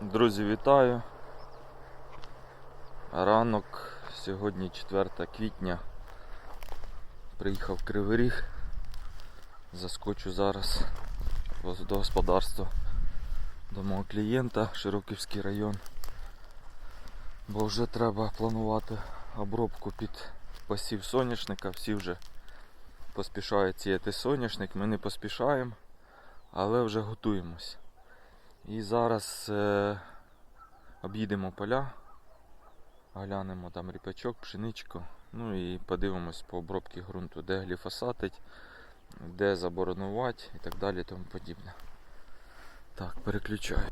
Друзі, вітаю. Ранок, сьогодні 4 квітня. Приїхав Кривий Ріг. Заскочу зараз до господарства до мого клієнта, Широківський район. Бо вже треба планувати обробку під посів соняшника. Всі вже поспішають сіяти соняшник. Ми не поспішаємо, але вже готуємось. І зараз е, об'їдемо поля, глянемо там ріпачок, пшеничку, ну і подивимось по обробці ґрунту, де гліфосатить, де заборонувати і так далі тому подібне. Так, переключаю.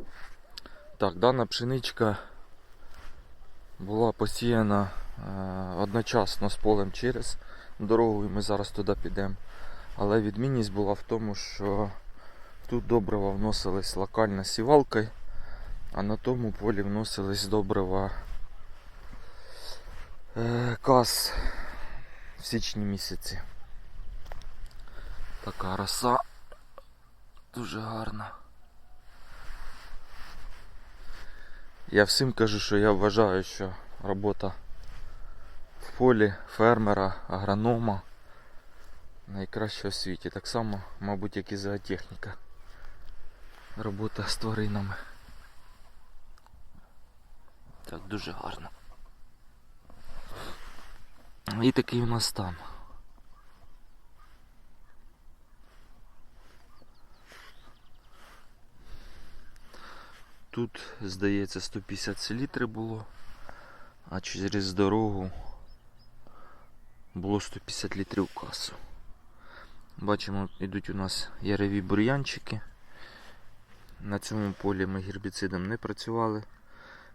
Так, дана пшеничка була посіяна е, одночасно з полем через дорогу, і ми зараз туди підемо. Але відмінність була в тому, що Тут добрива вносились локально сівалкою, а на тому полі вносились добрива е, каз в січні місяці. Така роса дуже гарна. Я всім кажу, що я вважаю, що робота в полі фермера, агронома найкраща в світі. Так само, мабуть, як і зоотехніка робота з тваринами. Так, дуже гарно. І такий у нас стан. Тут, здається, 150 селітри було, а через дорогу було 150 літрів касу. Бачимо, йдуть у нас ярові бур'янчики. На цьому полі ми гербіцидом не працювали.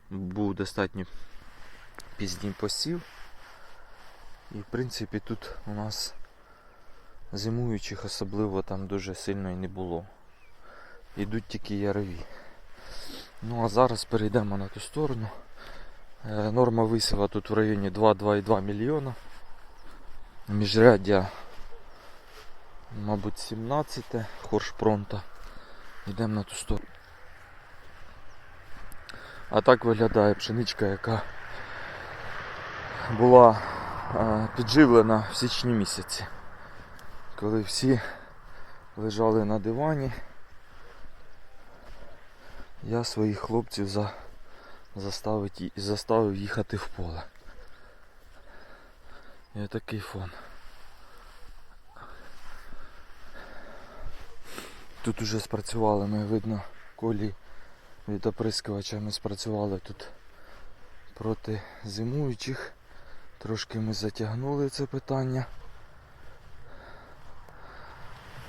Був достатньо пізній посів. І в принципі тут у нас зимуючих особливо там дуже сильно і не було. Йдуть тільки ярові. Ну а зараз перейдемо на ту сторону. Е, Норма висіва тут в районі 2-2,2 мільйона. Міжряддя, мабуть, 17 хоршпронта. Йдемо на ту сторону. А так виглядає пшеничка, яка була е, підживлена в січні місяці. Коли всі лежали на дивані, я своїх хлопців за, заставив, їхати в поле. І отакий фон. Тут уже спрацювали, ми видно, колі від оприскувача ми спрацювали тут проти зимуючих. Трошки ми затягнули це питання.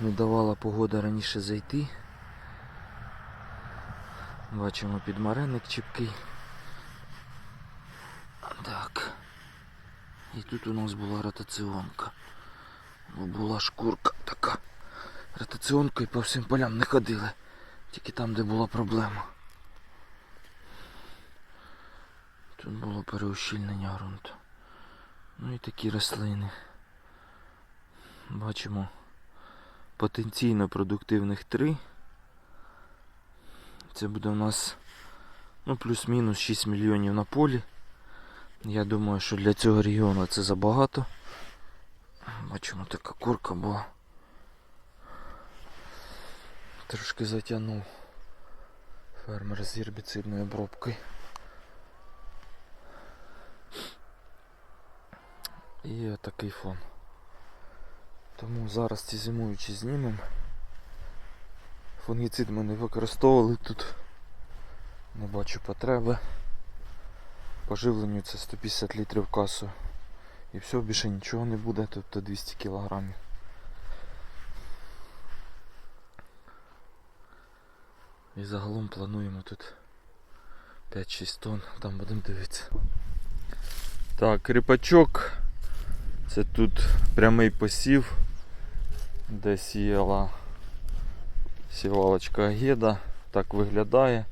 Не давала погода раніше зайти. Бачимо підмареник чіпкий. Так. І тут у нас була ротаціонка. Була шкурка така. Ротаціонкою по всім полям не ходили. Тільки там, де була проблема. Тут було переущільнення ґрунту. Ну і такі рослини. Бачимо потенційно продуктивних три. Це буде у нас ну, плюс-мінус 6 мільйонів на полі. Я думаю, що для цього регіону це забагато. Бачимо, така курка була. Трошки затягнув фермер з гербіцидною обробкою. І отакий фон. Тому зараз ці зимуючі знімемо. Фунгіцид ми не використовували тут. Не бачу потреби. По живленню це 150 літрів касу. І все, більше нічого не буде, тобто 200 кілограмів. І загалом плануємо тут 5-6 тонн, там будемо дивитися. Так, ріпачок. Це тут прямий посів, де сіяла сівалочка Агеда. Так виглядає.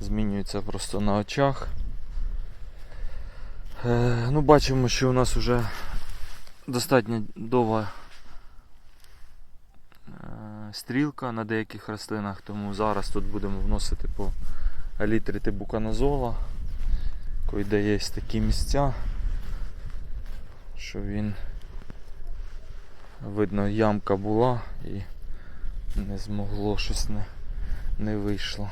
Змінюється просто на очах. Е, ну, бачимо, що у нас вже достатньо довга стрілка на деяких рослинах, тому зараз тут будемо вносити по алітрити буканозола, де є такі місця, що він видно ямка була і не змогло щось не, не вийшло.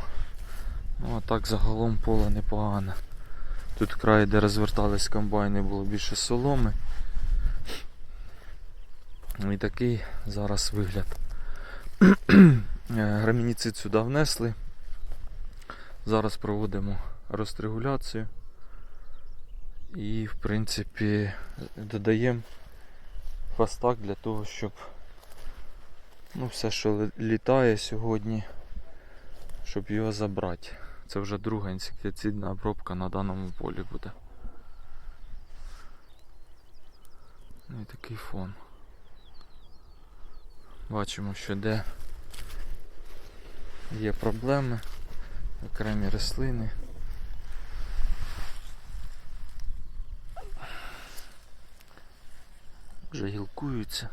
Ну а так загалом поле непогане. Тут край, де розвертались комбайни, було більше соломи. Ну І такий зараз вигляд. Е, Грамініцид сюди внесли. Зараз проводимо розрегуляцію. І в принципі додаємо фастак для того, щоб ну, все, що літає сьогодні, щоб його забрати. Це вже друга інсектицидна обробка на даному полі буде. Ну і такий фон. Бачимо, що де є проблеми, окремі рослини. Вже гілкуються.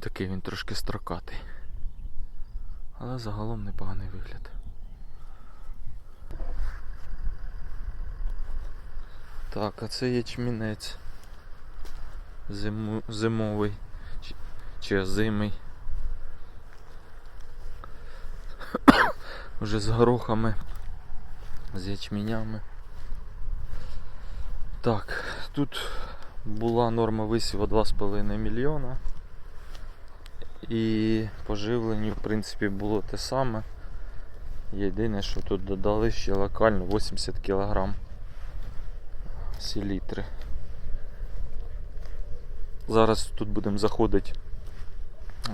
Такий він трошки строкатий. Але загалом непоганий вигляд. Так, а це ячмінець. Зиму, зимовий чи, чи озимий. Вже з горохами, з ячменями. Так, тут була норма висіву 2,5 мільйона. І поживленню, в принципі, було те саме. Єдине, що тут додали ще локально 80 кг селітри. Зараз тут будемо заходити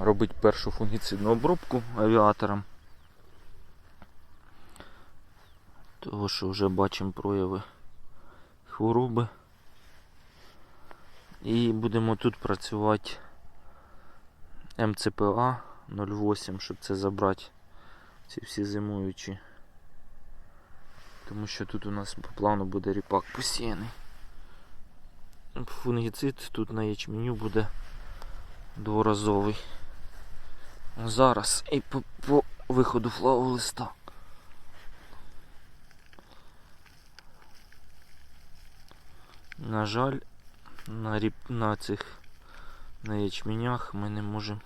робити першу фунгіцидну обробку авіатором. Того, що вже бачимо прояви хвороби. І будемо тут працювати МЦПА 08, щоб це забрати ці всі зимуючі. Тому що тут у нас по плану буде ріпак посіяний. Фунгіцид тут на ячменю буде дворазовий. Зараз і по, по виходу флаву листа. На жаль, на, ріп, на цих на ячменях ми не можемо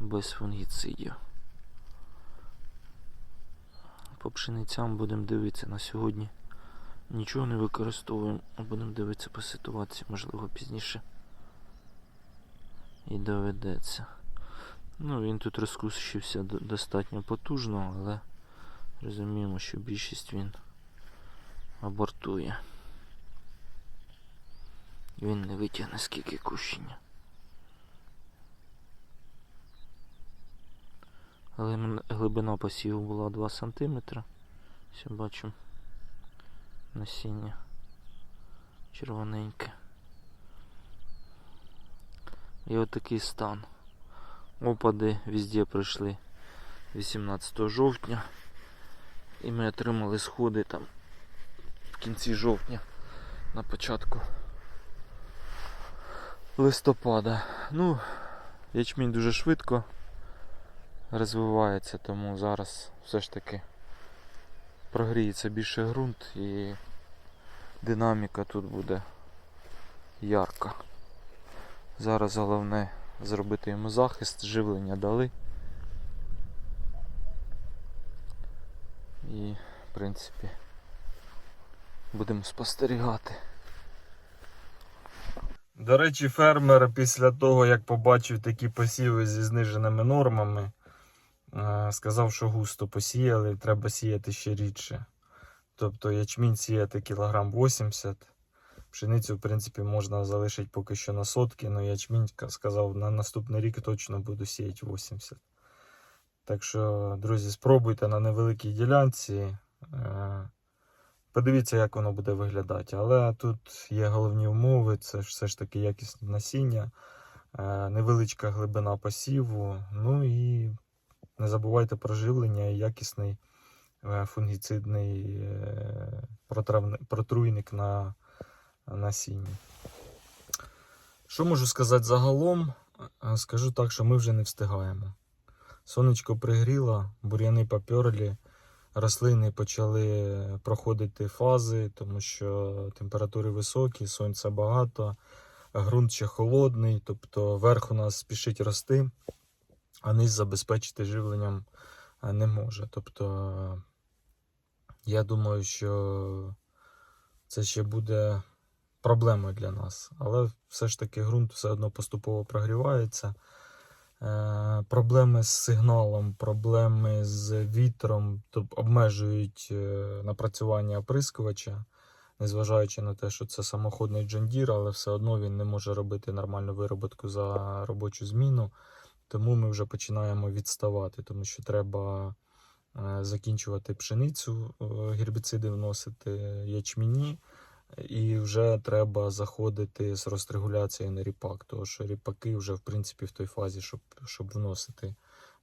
без фунгіцидів. По пшеницям будемо дивитися на сьогодні. Нічого не використовуємо, будемо дивитися по ситуації, можливо, пізніше. І доведеться. Ну, він тут розкусився достатньо потужно, але розуміємо, що більшість він абортує. Він не витягне скільки кущення. Глибина- посіву була 2 см. Все бачимо насіння червоненьке. І от такий стан. Опади везде пройшли 18 жовтня. І ми отримали сходи там в кінці жовтня на початку листопада. Ну, ячмінь дуже швидко розвивається, тому зараз все ж таки прогріється більше ґрунт і динаміка тут буде ярка. Зараз головне зробити йому захист, живлення дали. І, в принципі, будемо спостерігати. До речі, фермер після того, як побачив такі посіви зі зниженими нормами, сказав, що густо посіяли, треба сіяти ще рідше. Тобто ячмінь сіяти кілограм 80. Пшеницю, в принципі, можна залишити поки що на сотки, але ячмінь ка- сказав, на наступний рік точно буду сіяти 80. Так що, друзі, спробуйте на невеликій ділянці. е, Подивіться, як воно буде виглядати. Але тут є головні умови: це все ж таки якісне насіння, е, невеличка глибина посіву. Ну і не забувайте про живлення і якісний е, фунгіцидний е, протруйник на насінні. Що можу сказати загалом? Е, Скажу так, що ми вже не встигаємо. Сонечко пригріло, бур'яни поперлі, рослини почали проходити фази, тому що температури високі, сонця багато, ґрунт ще холодний, тобто верх у нас спішить рости, а низ забезпечити живленням е, не може. Тобто, я думаю, що це ще буде проблемою для нас. Але все ж таки ґрунт все одно поступово прогрівається. Е, проблеми з сигналом, проблеми з вітром тобто обмежують е, напрацювання оприскувача, незважаючи на те, що це самоходний Deere, але все одно він не може робити нормальну вироботку за робочу зміну. Тому ми вже починаємо відставати, тому що треба е, закінчувати пшеницю, е, гербіциди вносити ячміні. І вже треба заходити з розрегуляцією на ріпак, тому що ріпаки вже в принципі в той фазі, щоб, щоб вносити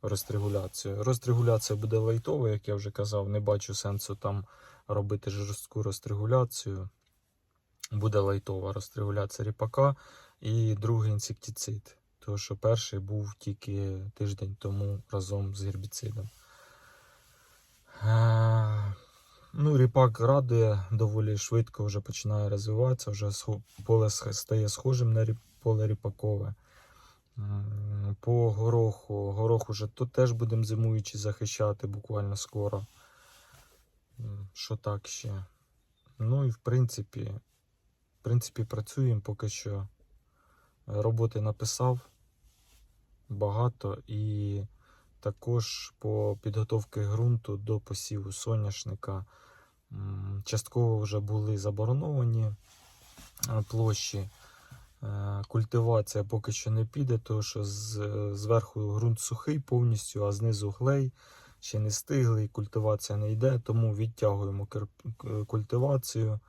розрегуляцію. Розрегуляція буде лайтова, як я вже казав, не бачу сенсу там робити жорстку розрегуляцію. Буде лайтова розрегуляція ріпака і другий інсектицид. Тому що перший був тільки тиждень тому разом з гербіцидом. Е, Ну, ріпак радує, доволі швидко вже починає розвиватися, вже поле стає схожим на поле ріпакове. По гороху. Горох уже тут теж будемо зимуючи захищати буквально скоро. Що так ще? Ну і в принципі, в принципі, працюємо поки що. Роботи написав багато і також по підготовці ґрунту до посіву соняшника. Частково вже були забороновані е, площі. Е, Культивація поки що не піде, тому що зверху ґрунт сухий повністю, а знизу глей ще не стиглий, культивація не йде, тому відтягуємо культивацію.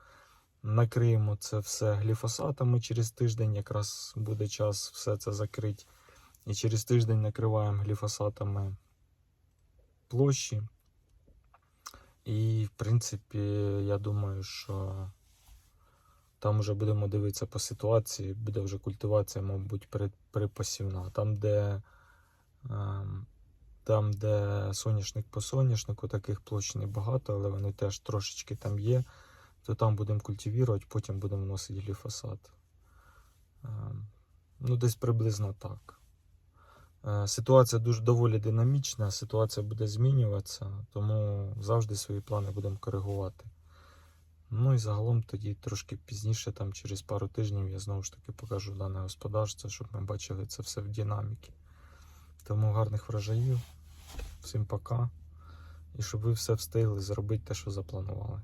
Накриємо це все гліфосатами через тиждень, якраз буде час все це закрити. І через тиждень накриваємо гліфосатами площі. І, в принципі, я думаю, що там вже будемо дивитися по ситуації, буде вже культивація, мабуть, при- припосівна. Там, де, там, де соняшник по соняшнику, таких площ небагато, але вони теж трошечки там є, то там будемо культивувати, потім будемо вносити гліфосат. Ем, Ну, десь приблизно так. Е, Ситуація дуже доволі динамічна, ситуація буде змінюватися, тому завжди свої плани будемо коригувати. Ну і загалом тоді трошки пізніше, там через пару тижнів, я знову ж таки покажу дане господарство, щоб ми бачили це все в динаміки. Тому гарних врожаїв, всім пока. І щоб ви все встигли зробити те, що запланували.